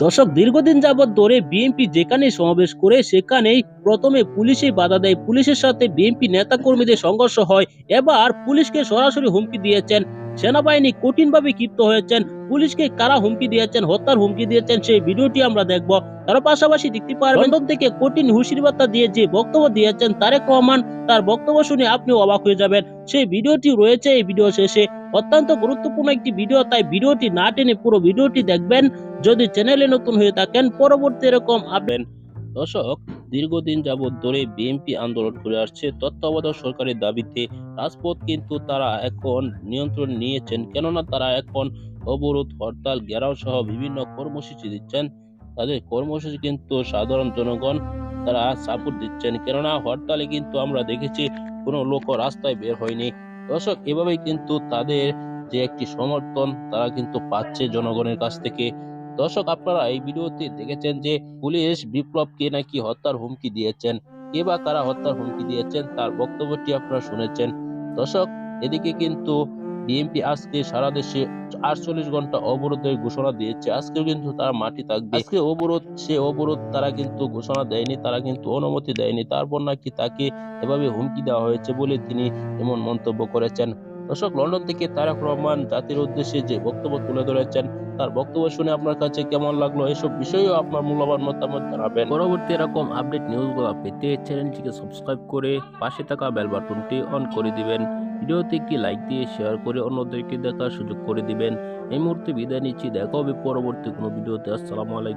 দর্শক, দীর্ঘদিন যাবৎ ধরে বিএনপি যেখানে সমাবেশ করে, সেখানেই প্রথমে পুলিশে বাধা দেয়। পুলিশের সাথে বিএনপি নেতা কর্মীদের সংঘর্ষ হয়। এবার পুলিশকে সরাসরি হুমকি দিয়েছেন সেনাবাহিনী কঠিনভাবে ক্ষিপ্ত হয়েছেন পুলিশকে কারা হুমকি দিয়েছেন হত্যার হুমকি দিয়েছেন সেই ভিডিওটি আমরা দেখব। তার পাশাপাশি দেখতে পারবেন লন্ডন থেকে কঠিন হুঁশির বার্তা দিয়ে যে বক্তব্য দিয়েছেন তারেক রহমান তার বক্তব্য শুনে আপনি অবাক হয়ে যাবেন। সেই ভিডিওটি রয়েছে এই ভিডিও শেষে। অত্যন্ত গুরুত্বপূর্ণ একটি ভিডিও তাই ভিডিওটি না টেনে পুরো ভিডিওটি দেখবেন। যদি চ্যানেলে নতুন হয়ে থাকেন পরবর্তী এরকম আপডেট দর্শক, দীর্ঘদিন যাবৎ ধরে বিএনপি আন্দোলন করে আসছে। তত্ত্বাবধায়ক সরকারের দাবিতে রাজপথ কিন্তু তারা এখন নিয়ন্ত্রণ নিয়েছেন। কেননা তারা এখন অবরোধ, হরতাল, ঘেরাও সহ বিভিন্ন কর্মসূচি দিচ্ছেন। তাদের কর্মসূচি কিন্তু সাধারণ জনগণ তারা সাপোর্ট দিচ্ছেন। কেননা হরতালে কিন্তু আমরা দেখেছি কোনো লোক রাস্তায় বের হয়নি। দর্শক, এভাবেই কিন্তু তাদের যে একটি সমর্থন তারা কিন্তু পাচ্ছে জনগণের কাছ থেকে। দর্শক, আপনারা এই ভিডিওতে দেখেছেন যে পুলিশ বিপ্লবকে নাকি হত্যার হুমকি দিয়েছেন। কে বা কারা হত্যার হুমকি দিয়েছেন, তার বক্তব্যটি আপনারা শুনেছেন। দর্শক, এদিকে কিন্তু বিএনপি আজকে সারা দেশে আটচল্লিশ ঘণ্টা অবরোধের ঘোষণা দিয়েছে। আজকেও কিন্তু তারা মাটি থাকবে। আজকে অবরোধ, সে অবরোধ তারা কিন্তু ঘোষণা দেয়নি, তারা কিন্তু অনুমতি দেয়নি। তারপর নাকি তাকে এভাবে হুমকি দেওয়া হয়েছে বলে তিনি এমন মন্তব্য করেছেন। দর্শক, লন্ডন থেকে তারেক রহমান জাতির উদ্দেশ্যে যে বক্তব্য তুলে ধরেছেন, তার বক্তব্য শুনে আপনার কাছে কেমন লাগল? এসব বিষয়েও আপনার মূল্যবান মতামত জানাবেন। পরবর্তী এরকম আপডেট নিউজগুলো পেতে চ্যানেলটিকে সাবস্ক্রাইব করে পাশে থাকা বেল বাটনটি অন করে দিবেন। ভিডিওতে একটি লাইক দিয়ে শেয়ার করে অন্যদেরকে দেখার সুযোগ করে দিবেন। এই মুহূর্তে বিদায় নিচ্ছি। দেখা হবে পরবর্তী কোনো ভিডিওতে। আসসালামু আলাইকুম।